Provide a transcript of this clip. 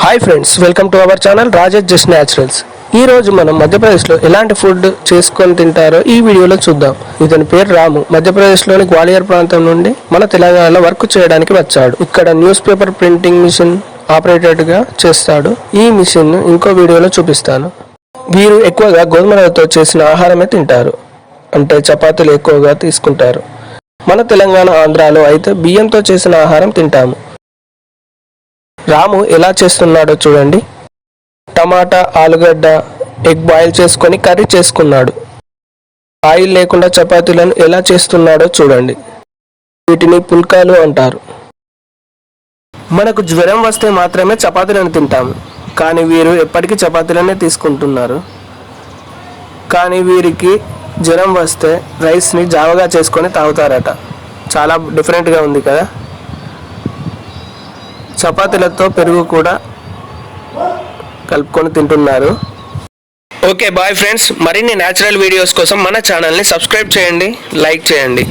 Hi friends welcome to our channel Rajesh just naturals. ఈ రోజు మనం మధ్యప్రదేశ్లో ఎలాంటి ఫుడ్ చేసుకొని తింటారో ఈ వీడియోలో చూద్దాం. ఇతని పేరు రాము. మధ్యప్రదేశ్లోని గ్వాలియర్ ప్రాంతం నుండి మన తెలంగాణలో వర్క్ చేయడానికి వచ్చాడు. ఇక్కడ న్యూస్ పేపర్ ప్రింటింగ్ మిషన్ ఆపరేటెడ్గా చేస్తాడు. ఈ మిషన్ ఇంకో వీడియోలో చూపిస్తాను. వీరు ఎక్కువగా గోధుమ రవ్వతో చేసిన ఆహారమే తింటారు. అంటే చపాతీలు ఎక్కువగా తీసుకుంటారు. మన తెలంగాణ ఆంధ్రాలో అయితే బియ్యంతో చేసిన ఆహారం తింటాము. రాము ఎలా చేస్తున్నాడో చూడండి. టమాటా ఆలుగడ్డ ఎగ్ బాయిల్ చేసుకొని కర్రీ చేసుకున్నాడు. ఆయిల్ లేకుండా చపాతీలను ఎలా చేస్తున్నాడో చూడండి. వీటిని పుల్కాలు అంటారు. మనకు జ్వరం వస్తే మాత్రమే చపాతీలను తింటాము. కానీ వీరు ఎప్పటికీ చపాతీలనే తీసుకుంటున్నారు. కానీ వీరికి జ్వరం వస్తే రైస్ని జావగా చేసుకొని తాగుతారట. చాలా డిఫరెంట్గా ఉంది కదా. చపాతీలతో పెరుగు కూడా కలుపుకొని తింటున్నారు. Okay bye friends. మరిన్ని న్యాచురల్ వీడియోస్ కోసం మన ఛానల్ని సబ్స్క్రైబ్ చేయండి లైక్ చేయండి.